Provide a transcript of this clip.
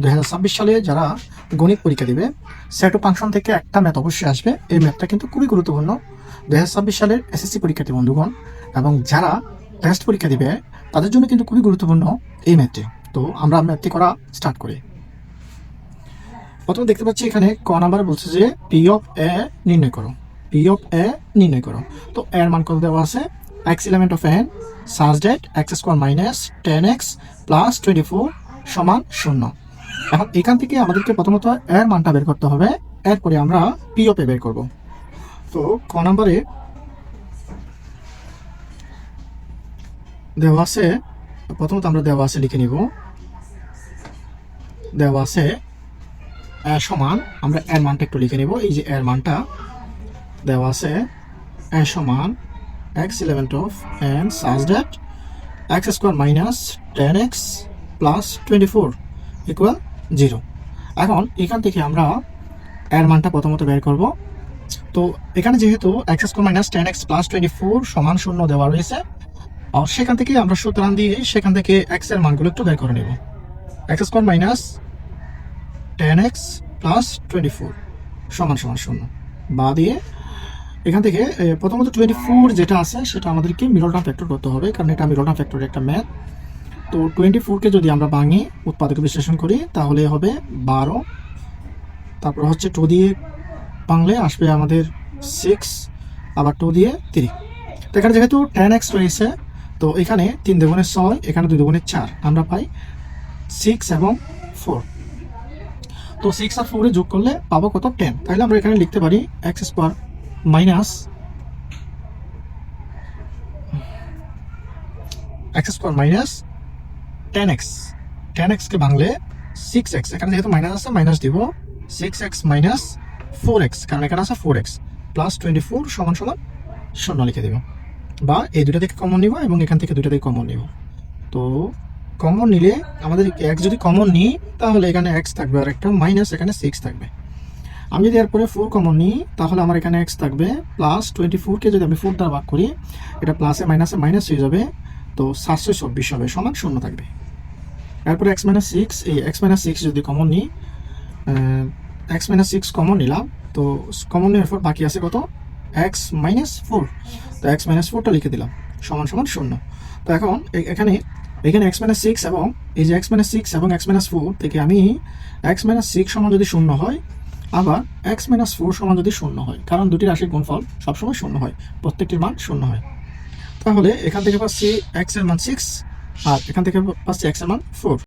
দু হাজার ছাব্বিশ সালে যারা গণিত পরীক্ষা দিবে সেট ও ফাংশন থেকে একটা ম্যাথ অবশ্যই আসবে। এই ম্যাথটা কিন্তু খুবই গুরুত্বপূর্ণ। দু হাজার ছাব্বিশ সালের এসএসসি পরীক্ষার্থী বন্ধুগণ, এবং যারা টেস্ট পরীক্ষা দিবে, তাদের জন্য কিন্তু খুবই গুরুত্বপূর্ণ এই ম্যাথটি তো আমরা ম্যাথটি করা স্টার্ট করি। প্রথমে দেখতে পাচ্ছি এখানে ক নাম্বার বলছে যে পি অফ এ নির্ণয় করো। পি অফ এ নির্ণয় করো। তো এর মান কত দেওয়া আছে? X element of N search that x square minus ten x plus twenty four সমান শূন্য। এখন এখান থেকে আমাদেরকে প্রথমত এর মানটা বের করতে হবে। এরপরে আমরা পি অফ এ বের করব। তো ক নাম্বারে দেওয়া আছে, প্রথমত আমরা দেওয়া আছে লিখে নিব। দেওয়া আছে সমান, আমরা এর মানটা একটু লিখে নেব। এই যে এর মানটা দেওয়া আছে এ সমান x element of N such that x square minus ten x plus twenty four equal zero. এখন এখান থেকে আমরা এর মানটা প্রথমত বের করব। তো এখানে যেহেতু x square minus ten x plus twenty four সমান শূন্য দেওয়া রয়েছে, আর সেখান থেকে আমরা সুতরাং দিয়ে সেখান থেকে এক্সের মানগুলো একটু বের করে নেব। X square minus ten x plus twenty four সমান সমান শূন্য। বা দিয়ে এখান থেকে প্রথমত টোয়েন্টি ফোর যেটা আছে সেটা আমাদেরকে মিডল টার্ম ফ্যাক্টর করতে হবে, কারণ এটা মিডল টার্ম ফ্যাক্টরের একটা ম্যাথ তো টোয়েন্টি ফোরকে যদি আমরা ভাঙি, উৎপাদক বিশ্লেষণ করি, তাহলে হবে বারো। তারপর হচ্ছে টু দিয়ে বাংলে আসবে আমাদের সিক্স আবার টু দিয়ে থ্রি তো এখানে যেহেতু টেন এক্স রয়েছে, তো এখানে তিন দুগুণে ছয়, এখানে দুই দুগুণে চার। আমরা পাই সিক্স এবং ফোর তো সিক্স আর ফোরে যোগ করলে পাবো কত? টেন তাহলে আমরা এখানে লিখতে পারি x square minus x square minus ten x ten এক্সকে ভাঙলে সিক্স এক্স এখানে যেহেতু মাইনাস আছে মাইনাস দিব six x minus four x কারণ এখানে আছে four x plus twenty four সমান সমান শূন্য লিখে দেব। বা এই দুটা থেকে কমন নিব এবং এখান থেকে দুটা থেকে কমন নিব। তো কমন নিলে আমাদের এক্স যদি কমন নিই, তাহলে এখানে এক্স থাকবে আর একটা মাইনাস এখানে সিক্স থাকবে। আমি যদি এরপরে ফোর কমন নিই, তাহলে আমার এখানে এক্স থাকবে প্লাস টোয়েন্টি ফোরকে যদি আমি ফোর দ্বারা ভাগ করি, এটা প্লাসে মাইনাসে মাইনাস হয়ে যাবে। তো সাতশো চব্বিশ হবে সমান শূন্য থাকবে এরপরে এক্স মাইনাস সিক্স এই এক্স মাইনাস সিক্স যদি কমন নিই এক্স মাইনাস সিক্স কমন নিলাম তো কমন নেওয়ার পর বাকি আছে কত এক্স মাইনাস ফোর তো এক্স মাইনাস ফোরটা লিখে দিলাম সমান সমান শূন্য তো এখন এখানে এখানে এক্স মাইনাস সিক্স এবং এই যে এক্স মাইনাস সিক্স এবং এক্স মাইনাস ফোর থেকে আমি এক্স মাইনাস সিক্স সমান যদি শূন্য হয় আবার এক্স মাইনাস ফোর সমান যদি শূন্য হয় কারণ দুটি রাশির গুণফল সবসময় শূন্য হয় প্রত্যেকটির মান শূন্য হয় তাহলে এখান থেকে পাচ্ছি এক্সের মান সিক্স আর এখান থেকে পাচ্ছি এক্সের মান ফোর